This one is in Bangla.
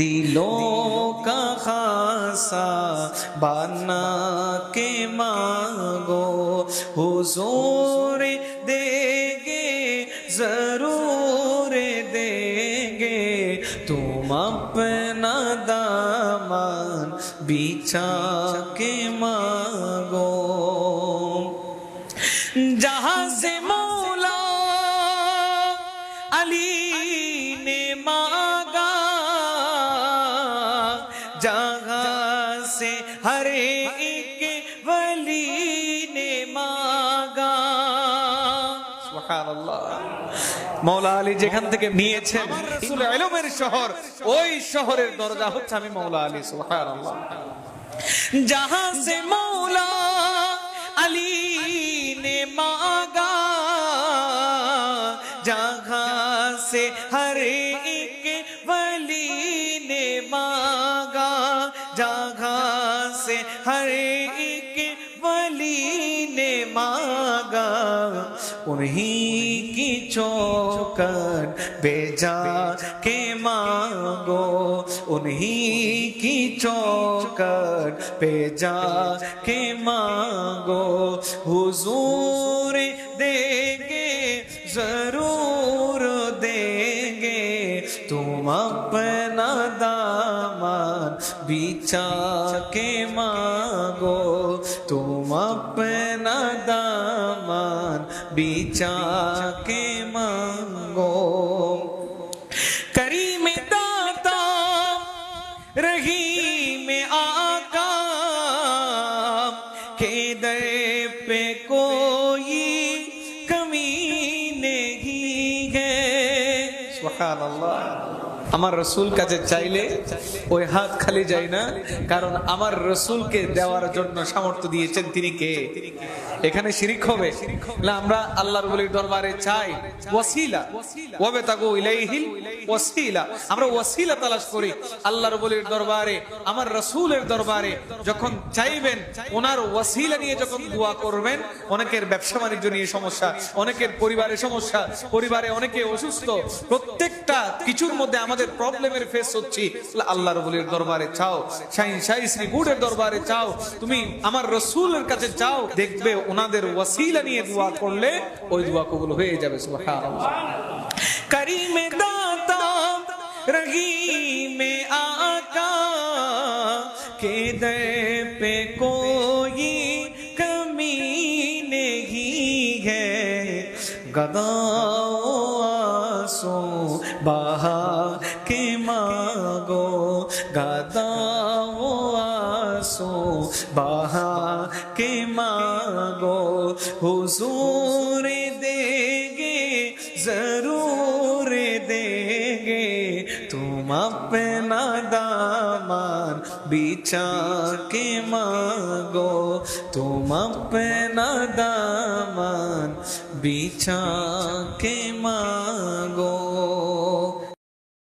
दिलों का खासा बना के मांगो हुजूर देंगे जरूर देंगे तुम अपना दामन बिछा के मांगो जहां से मौला से हर एक वली ने मांगा সুবহানাল্লাহ মৌলা আলী যেখান থেকে নিয়েছেন রাসূল ইলমের শহর ওই শহরের দরজা হচ্ছে আমি মৌলা আলী সুবহানাল্লাহ जहां से मौला हर एक वली ने मांगा, उन्हीं की चौकट बेजा के मांगो, उन्हीं की चौकट पे जा के मांगो। हुजूर देंगे ज़रूर बिछा के मांगो तुम अपना दामन बिछा के मांगो। करीम दाता रही में आका के दर पे कोई আমার রসুল কাছে চাইলে ওই হাত খালি যায় না, কারণ আমার রসুলকে দেওয়ার জন্য সামর্থ্য দিয়েছেন তিনি কে? এখানে শিরিক হবে। না, আমরা আল্লাহর বলির দরবারে চাই ওয়াসিলা। ওয়াবে তাগু ইলাইহিল ওয়াসিলা। আমরা ওয়াসিলা তালাশ করি আল্লাহর বলির দরবারে, আমার রসুলের দরবারে। যখন চাইবেন, ওনার ওয়াসিলা নিয়ে যখন দোয়া করবেন, অনেকের ব্যবসা বাণিজ্য নিয়ে সমস্যা, অনেকের পরিবারে সমস্যা, পরিবারে অনেকে অসুস্থ প্রত্যেকটা কিছুর মধ্যে আমাদের প্রবলেমের ফেস হচ্ছি। আল্লাহ রবুলের দরবারে চাও, শাহিন, শাহী শ্রী গুড়ের দরবারে চাও, তুমি আমার রসুলের কাছে চাও, দেখবে ওনাদের ওয়াসিলা নিয়ে দোয়া করলে ওই দোয়া কবুল হয়ে যাবে করিমে দাতা, রহিমে আকা কে পে কোই কমি নেহি হে গদা সো बहा के मांगो गदाओ आंसू बहा के मांगो हुजूर देंगे जरूर देंगे तुम अपना दामन बिछा के मांगो तुम अपना दामन बिछा के मांगो